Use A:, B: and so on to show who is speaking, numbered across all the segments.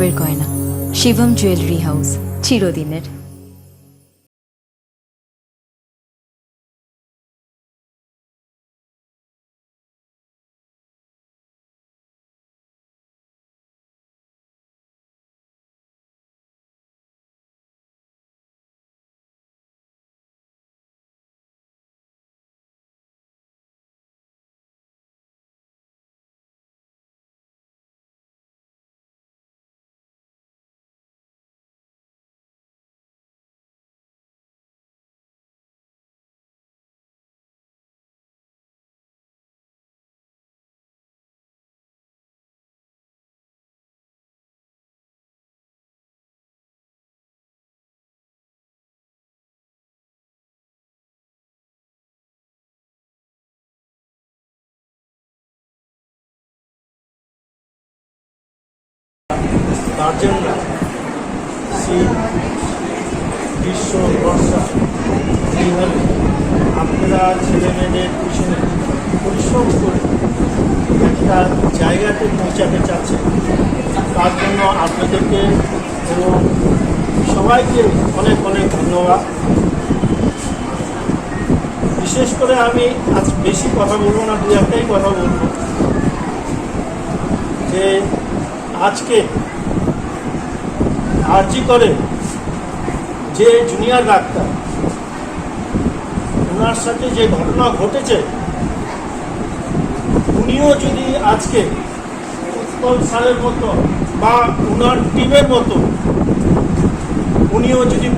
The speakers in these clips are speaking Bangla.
A: করে গয়না শিবম জুয়েলারি হাউস চিরদিনের।
B: গার্জেনরা শীত গ্রীষ্ম বর্ষা এইভাবে আপনারা ছেলে মেয়েদের পিছনে পরিশ্রম করে একটা জায়গাতে পৌঁছাতে চাচ্ছেন, তার জন্য আপনাদেরকে এবং সবাইকে অনেক অনেক ধন্যবাদ। বিশেষ করে আমি আজ বেশি কথা বলব না, দু একটাই কথা বলব। যে আজকে আরজি করে যে জুনিয়র ডাক্তার, ওনার সাথে যে ঘটনা ঘটেছে, উনিও যদি আজকে উৎপল সালের মতো বা ওনার টিমের মতো, উনিও যদি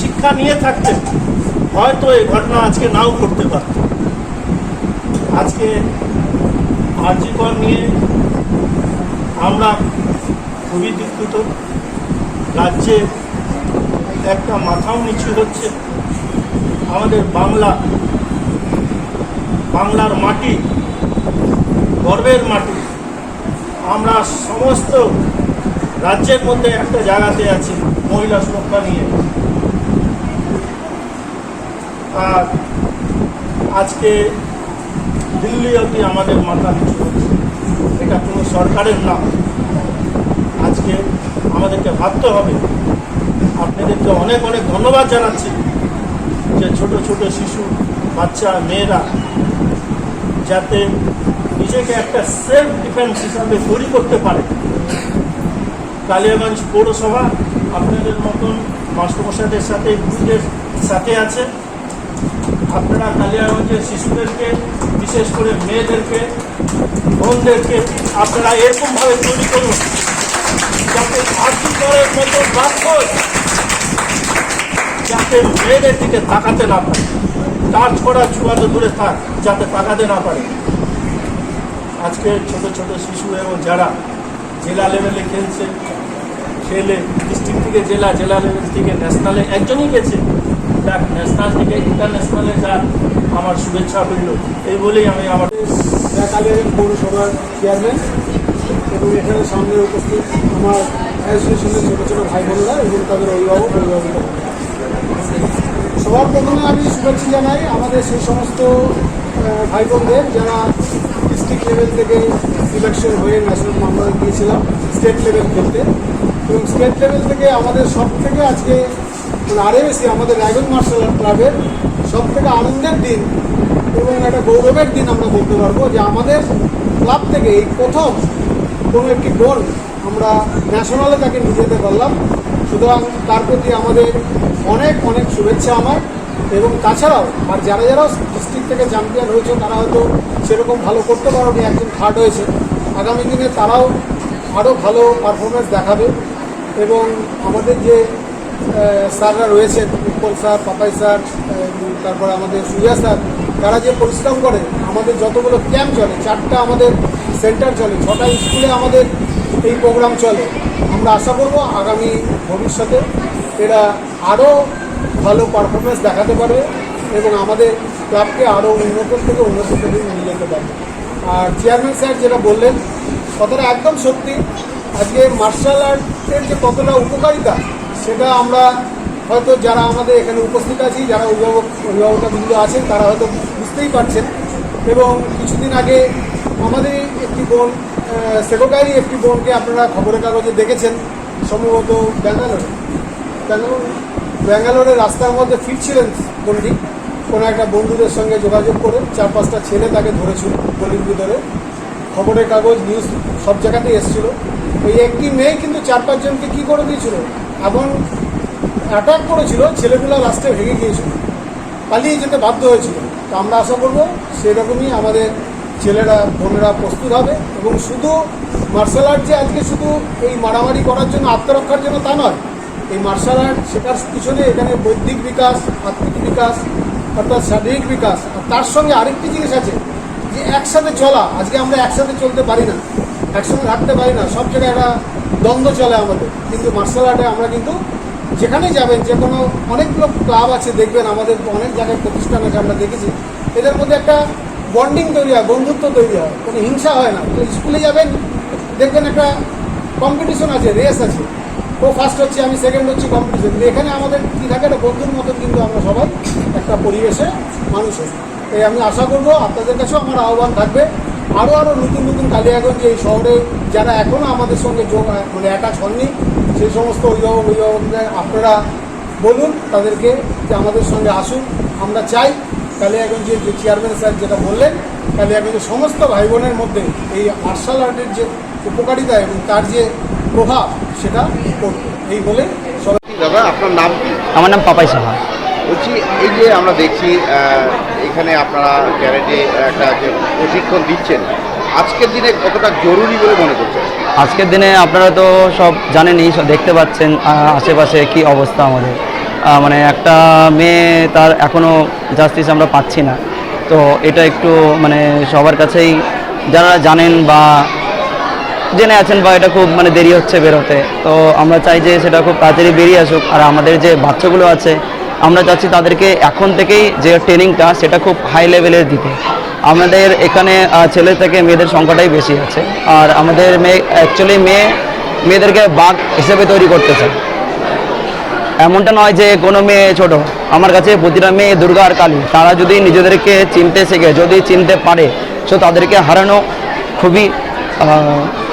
B: শিক্ষা নিয়ে থাকতেন, হয়তো এই ঘটনা আজকে নাও করতে পারত। আজকে আরজিকর নিয়ে আমরা খুবই দুঃখিত। রাজ্যে একটা মাথাও নিচু হচ্ছে। আমাদের বাংলা, বাংলার মাটি, গর্বের মাটি। আমরা সমস্ত রাজ্যের মধ্যে একটা জায়গাতে আছি, মহিলা সুরক্ষা নিয়ে। আর আজকে দিল্লি অবধি আমাদের মাথা নিচু হচ্ছে। এটা কোনো সরকারের না আমাদেরকে ভাবতে হবে। আপনাদেরকে অনেক অনেক ধন্যবাদ জানাচ্ছি যে ছোট ছোট শিশু, বাচ্চা, মেয়েরা যাতে নিজেকে একটা সেলফ ডিফেন্স হিসাবে তৈরি করতে পারে। কালিয়াগঞ্জ পৌরসভা আপনাদের মতন মাস্টারমশাইদের সাথে, গুরুদের সাথে আছে। আপনারা কালিয়াগঞ্জের শিশুদেরকে, বিশেষ করে মেয়েদেরকে, বোনদেরকে আপনারা এরকমভাবে তৈরি করুন। যাতে আর্থিক করার মতো রাক্ষস যাতে মেয়েদের দিকে তাকাতে না পারে তার ছড়া ছুয়া তো দূরে থাক, যাতে তাকাতে না পারে। আজকে ছোট ছোট শিশু এবং যারা জেলা লেভেলে খেলছে, খেলে ডিস্ট্রিক্ট থেকে জেলা জেলা লেভেল থেকে ন্যাশনালে একজনই গেছে, যাক ন্যাশনাল থেকে ইন্টারন্যাশনালে যাক, আমার শুভেচ্ছা রইল। এই বলেই আমি
C: কালিয়াগঞ্জ পৌরসভার চেয়ারম্যান এবং এখানে সামনে উপস্থিত আমার অ্যাসোসিয়েশনের ছোটো ছোটো ভাই বোনেরা এবং তাদের অভিভাবক অভিভাবিকা। সবার প্রথমে আমি শুভেচ্ছা জানাই আমাদের সেই সমস্ত ভাই বোনদের যারা ডিস্ট্রিক্ট লেভেল থেকে সিলেকশন হয়ে ন্যাশনাল আমরা গিয়েছিলাম স্টেট লেভেল খেলতে। এবং স্টেট লেভেল থেকে আমাদের সব থেকে আজকে মানে আরও বেশি আমাদের রায়গঞ্জ মার্শাল আর্ট ক্লাবের সব থেকে আনন্দের দিন এবং একটা গৌরবের দিন আমরা বলতে পারব যে আমাদের ক্লাব থেকে এই প্রথম কোনো একটি গোল আমরা ন্যাশনালে তাকে নিয়ে যেতে পারলাম। সুতরাং তার প্রতি আমাদের অনেক অনেক শুভেচ্ছা আমার। এবং তাছাড়াও, আর যারা যারা ডিস্ট্রিক্ট থেকে চ্যাম্পিয়ন হয়েছে, তারা হয়তো সেরকম ভালো করতে পারেনি, একজন থার্ড হয়েছে। আগামী দিনে তারাও আরও ভালো পারফরমেন্স দেখাবে। এবং আমাদের যে স্যাররা রয়েছেন, উৎপল স্যার, পাপাই স্যার তারপর আমাদের সুরিয়া স্যার, তারা যে পরিশ্রম করে, আমাদের যতগুলো ক্যাম্প চলে, চারটা আমাদের সেন্টার চলে, ছটা স্কুলে আমাদের এই প্রোগ্রাম চলে। আমরা আশা করব আগামী ভবিষ্যতে এরা আরও ভালো পারফরমেন্স দেখাতে পারবে এবং আমাদের ক্লাবকে আরও উন্নত থেকে উন্নত থেকে নিয়ে যেতে পারবে আর চেয়ারম্যান স্যার যেটা বললেন, কথাটা একদম সত্যি। আজকে মার্শাল আর্টের যে কতটা উপকারিতা, সেটা আমরা হয়তো যারা আমাদের এখানে উপস্থিত আছি, যারা অভিভাবক অভিভাবকরা আছেন, তারা হয়তো বুঝতেই পারছেন। এবং কিছুদিন আগে আমাদের একটি বোন সেকোকারি একটি বোনকে আপনারা খবরের কাগজে দেখেছেন, সম্ভবত ব্যাঙ্গালোরে। ব্যাঙ্গালোর ব্যাঙ্গালোরের রাস্তার মধ্যে ফিরছিলেন বোনটি। কোনো একটা বন্ধুদের সঙ্গে যোগাযোগ করে চার পাঁচটা ছেলে তাকে ধরেছিল গলির ভিতরে। খবরের কাগজ নিউজ সব জায়গাতেই এসেছিল। ওই একটি মেয়ে কিন্তু চার পাঁচজনকে কী করে দিয়েছিল? এমন অ্যাটাক করেছিল, ছেলেগুলো লাস্টে ভেঙে গিয়েছিল। পালিয়ে যেতে বাধ্য হয়েছিল। তো আমরা আশা করব সেরকমই আমাদের ছেলেরা বোনেরা প্রস্তুত হবে এবং শুধু মার্শাল আর্ট যে আজকে শুধু এই মারামারি করার জন্য, আত্মরক্ষার জন্য তা নয়, এই মার্শাল আর্ট শেখার পিছনে এখানে বৌদ্ধিক বিকাশ, আত্মিক বিকাশ, অর্থাৎ শারীরিক বিকাশ, আর তার সঙ্গে আরেকটি জিনিস আছে যে একসাথে চলা, আজকে আমরা একসাথে চলতে পারি না, একসাথে থাকতে পারি না, সব জায়গায় একটা দ্বন্দ্ব চলে আমাদের, কিন্তু মার্শাল আর্টে আমরা কিন্তু যেখানেই যাবেন, যে কোনো অনেকগুলো ক্লাব আছে, দেখবেন আমাদের অনেক জায়গায় প্রতিষ্ঠান আছে, আমরা দেখেছি, এদের মধ্যে একটা বন্ডিং তৈরি হয়, বন্ধুত্ব তৈরি হয়, কোনো হিংসা হয় না। তো স্কুলে যাবেন, দেখবেন একটা কম্পিটিশন আছে রেস আছে। ও ফার্স্ট হচ্ছে আমি সেকেন্ড হচ্ছি কম্পিটিশন এখানে আমাদের কী থাকে, একটা বন্ধুর মতন কিন্তু আমরা সবাই একটা পরিবেশে মানুষ হই। এই আমি আশা করব আপনাদের কাছেও আমার আহ্বান থাকবে। আরও আরও নতুন নতুন কালিয়াগঞ্জ এই শহরে যারা এখনও আমাদের সঙ্গে যোগ মানে অ্যাটাচ হননি, সেই সমস্ত অভিভাবক অভিভাবকদের আপনারা বলুন, তাদেরকে যে আমাদের সঙ্গে আসুন। আমরা চাই কালিয়াগঞ্জের যে চেয়ারম্যান স্যার যেটা বললেন কালিয়াগঞ্জের সমস্ত ভাই বোনের মধ্যে এই মার্শাল আর্টের যে উপকারিতা এবং তার যে প্রভাব সেটা পড়বে এই বলে সবাই
D: দাদা আপনার নাম কি?
E: আমার নাম পাপাই সাহা।
D: বলছি এই যে আমরা দেখছি এখানে আপনারা ক্যারেটে একটা যে প্রশিক্ষণ দিচ্ছেন আজকের দিনে কতটা জরুরি বলে মনে করছেন?
E: আজকের দিনে আপনারা তো সব জানেনই সব দেখতে পাচ্ছেন আশেপাশে কি অবস্থা আমাদের। মানে একটা মেয়ে তার এখনও জাস্টিস আমরা পাচ্ছি না। তো এটা একটু মানে সবার কাছেই যারা জানেন বা জেনে আছেন বা এটা খুব মানে দেরি হচ্ছে বেরোতে, তো আমরা চাই যে সেটা খুব তাড়াতাড়ি বেরিয়ে আসুক। আর আমাদের যে বাচ্চাগুলো আছে, আমরা চাচ্ছি তাদেরকে এখন থেকেই যে ট্রেনিংটা সেটা খুব হাই লেভেলের দিতে। আমাদের এখানে ছেলে থেকে মেয়েদের সংখ্যাটাই বেশি আছে। আর আমাদের মেয়ে অ্যাকচুয়ালি মেয়ে, মেয়েদেরকে বাঘ হিসেবে তৈরি করতে চায়। এমনটা নয় যে কোনো মেয়ে ছোট। আমার কাছে প্রতিটা মেয়ে দুর্গা আর কালী। তারা যদি নিজেদেরকে চিনতে শেখে, যদি চিনতে পারে সো তাদেরকে হারানো খুবই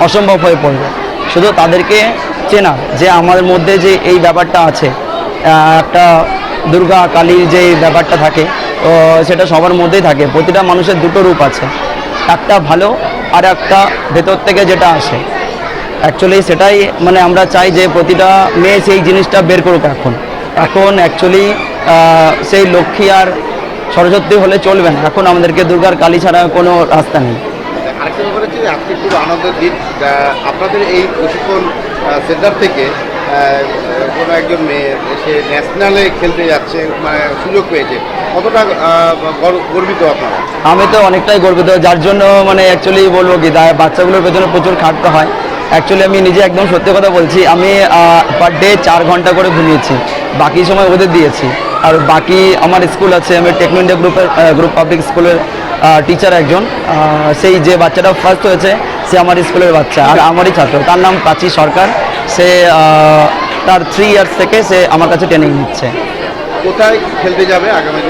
E: অসম্ভব হয়ে পড়বে। শুধু তাদেরকে চেনা যে আমাদের মধ্যে যে এই ব্যাপারটা আছে একটা দুর্গা কালীর যে ব্যাপারটা থাকে সেটা সবার মধ্যেই থাকে। প্রতিটা মানুষের দুটো রূপ আছে। একটা ভালো আর একটা ভেতর থেকে যেটা আসে। অ্যাকচুয়ালি সেটাই মানে আমরা চাই যে প্রতিটা মেয়ে সেই জিনিসটা বের করুক এখন। এখন অ্যাকচুয়ালি সেই লক্ষ্মী আর সরস্বতী হলে চলবে না। এখন আমাদেরকে দুর্গার কালী ছাড়া কোনো রাস্তা নেই।
D: আরেকটা ব্যাপার হচ্ছে যে আজকে খুব আনন্দের দিন। আপনাদের এই প্রশিক্ষণ সেন্টার থেকে কোনো একজন মেয়ে সে ন্যাশনালে খেলতে যাচ্ছে মানে সুযোগ পেয়েছে। কতটা গর্বিত আপনারা?
E: আমি তো অনেকটাই গর্বিত। যার জন্য মানে অ্যাকচুয়ালি বলব কি বাচ্চাগুলোর পেছনে প্রচুর খাটতে হয়। অ্যাকচুয়ালি আমি নিজে একদম সত্যি কথা বলছি আমি পার ডে চার ঘণ্টা করে ঘুমিয়েছি। বাকি সময় ওদের দিয়েছি। আর বাকি আমার স্কুল আছে আমি টেকনো ইন্ডিয়া গ্রুপের গ্রুপ পাবলিক স্কুলের টিচার একজন। সেই যে বাচ্চাটা ফার্স্ট হয়েছে সে আমার স্কুলের বাচ্চা আর আমারই ছাত্র। তার নাম প্রাচী সরকার। সে তার থ্রি ইয়ার্স থেকে সে আমার কাছে ট্রেনিং নিচ্ছে।
D: কোথায় খেলতে যাবে আগামী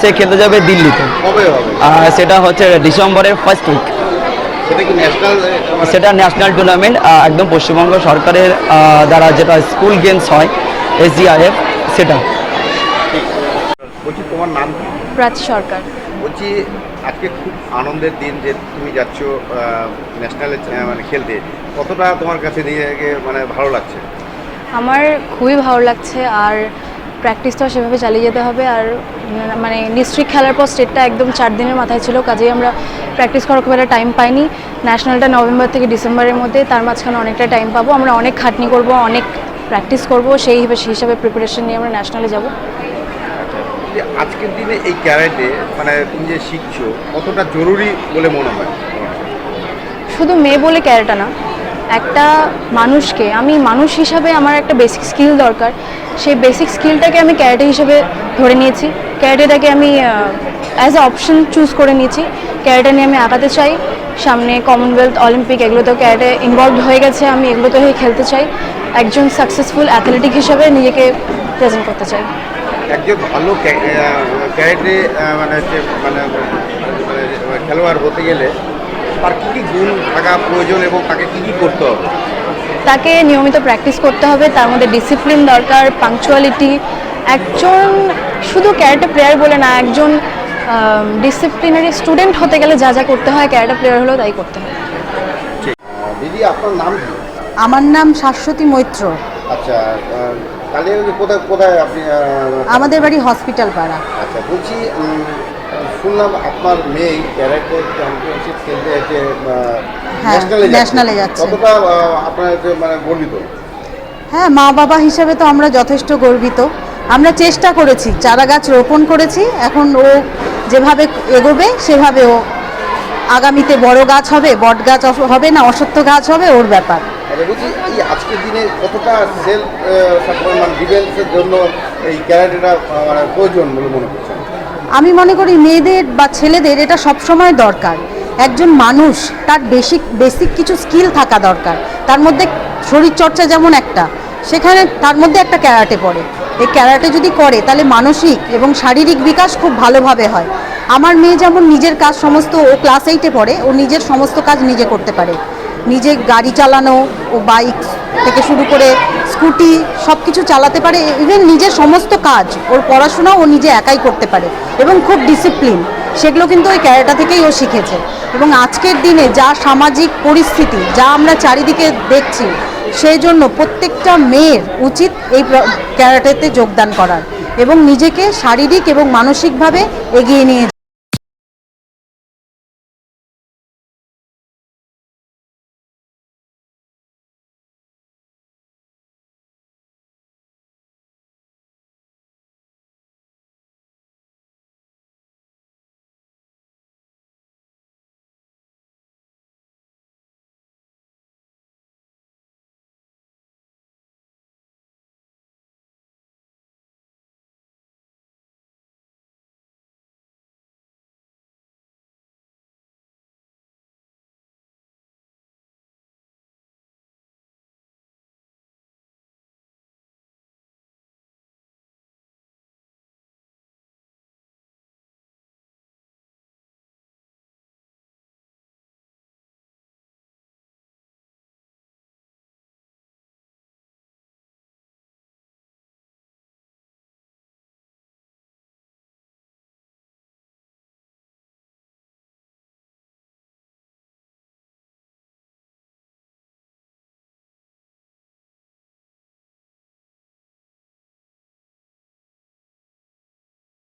E: সে খেলতে যাবে দিল্লিতে। সেটা হচ্ছে ডিসেম্বরের ফার্স্ট উইক
D: সেটা কি ন্যাশনাল
E: সেটা ন্যাশনাল টুর্নামেন্ট একদম পশ্চিমবঙ্গ সরকারের দ্বারা যেটা স্কুল গেমস হয় এসডিআরএফ সেটা।
D: বলছি তোমার নাম
A: প্রাচী সরকার।
D: বলছি আজকে খুব আনন্দের দিন যে তুমি যাচ্ছ ন্যাশনালে মানে খেলতে। কতটা তোমার কাছে নিজেকে মানে ভালো লাগছে?
F: আমার খুবই ভালো লাগছে আর প্র্যাকটিসটা সেভাবে চালিয়ে যেতে হবে আর মানে ডিস্ট্রিক্ট খেলার পর স্টেটটা একদম চার দিনের মাথায় ছিল কাজেই আমরা প্র্যাকটিস করার খুব একটা টাইম পাইনি। ন্যাশনালটা নভেম্বর থেকে ডিসেম্বরের মধ্যে তার মাঝখানে অনেকটা টাইম পাবো। আমরা অনেক খাটনি করব অনেক প্র্যাকটিস করব সেই হিসেবে সেই হিসাবে প্রিপারেশন নিয়ে আমরা ন্যাশনালে যাব।
D: আচ্ছা আজকের দিনে এই ক্যারেটে মানে তুমি যে শিখছো কতটা জরুরি বলে মনে হয়?
F: শুধু মেয়ে বলে ক্যারেটা না একটা মানুষকে, আমি মানুষ হিসাবে আমার একটা বেসিক স্কিল দরকার। সেই বেসিক স্কিলটাকে আমি ক্যারেটে হিসেবে ধরে নিয়েছি। ক্যারেটেটাকে আমি অ্যাজ এ অপশন চুজ করে নিয়েছি। ক্যারেটে নিয়ে আমি আঁকাতে চাই। সামনে কমনওয়েলথ অলিম্পিক এগুলোতেও ক্যারেটে ইনভলভ হয়ে গেছে। আমি এগুলোতে হয়ে খেলতে চাই। একজন সাকসেসফুল অ্যাথলেটিক হিসাবে নিজেকে প্রেজেন্ট করতে চাই।
D: একজন ভালো ক্যারেটে মানে হচ্ছে মানে মানে খেলোয়াড় হতে গেলে তার কী কী গুণ থাকা প্রয়োজন এবং তাকে কী কী করতে হবে?
F: তাকে নিয়মিত প্র্যাকটিস করতে হবে তার মধ্যে ডিসিপ্লিন দরকার পাংচুয়ালিটি একজন শুধু ক্যারেটে প্লেয়ার বলে না একজন ডিসিপ্লিনারি স্টুডেন্ট হতে গেলে যা যা করতে হয় ক্যারেটে প্লেয়ার হলেও তাই করতে হয়।
D: দিদি আপনার নাম কি?
G: আমার নাম শাশ্বতী মৈত্র।
D: আচ্ছা তাহলে কোথায় কোথায় আপনি
G: আমাদের বাড়ি হসপিটাল পাড়া।
D: আচ্ছা বলছি শুনলাম আপনার মেয়ে ক্যারেটে চ্যাম্পিয়নশিপ খেলতে যাচ্ছে
G: হ্যাঁ,
D: ন্যাশনালে
G: যাচ্ছে।
D: কতটা আপনার মানে গর্বিত?
G: হ্যাঁ মা বাবা হিসাবে তো আমরা যথেষ্ট গর্বিত। আমরা চেষ্টা করেছি চারা গাছ রোপণ করেছি। এখন ও যেভাবে এগোবে সেভাবে ও আগামীতে বড় গাছ হবে বট গাছ হবে না অসত্য গাছ হবে ওর ব্যাপার।
D: আচ্ছা এই আজকের দিনে কতটা সেলফ মানে ডিফেন্সের জন্য এই ক্যারেটেটা মানে প্রয়োজন বলে মনে করছেন?
G: আমি মনে করি মেয়েদের বা ছেলেদের এটা সবসময় দরকার। একজন মানুষ, তার বেসিক বেসিক কিছু স্কিল থাকা দরকার। তার মধ্যে শরীরচর্চা যেমন একটা, সেখানে তার মধ্যে একটা ক্যারাটে পড়ে। এই ক্যারাটে যদি করে, তাহলে মানসিক এবং শারীরিক বিকাশ খুব ভালোভাবে হয়। আমার মেয়ে যেমন নিজের কাজ সমস্ত, ও ক্লাস এইটে পড়ে, ও নিজের সমস্ত কাজ নিজে করতে পারে। নিজে গাড়ি চালানো, ও বাইক থেকে শুরু করে স্কুটি সব কিছু চালাতে পারে ইভেন নিজের সমস্ত কাজ, ওর পড়াশোনা ও নিজে একাই করতে পারে, এবং খুব ডিসিপ্লিন সেগুলো কিন্তু ওই ক্যারেটা থেকেই ও শিখেছে। এবং আজকের দিনে যা সামাজিক পরিস্থিতি, যা আমরা চারিদিকে দেখছি, সেই জন্য প্রত্যেকটা মেয়ের উচিত এই ক্যারাটেতে যোগদান করার, এবং নিজেকে শারীরিক এবং মানসিকভাবে এগিয়ে নিয়ে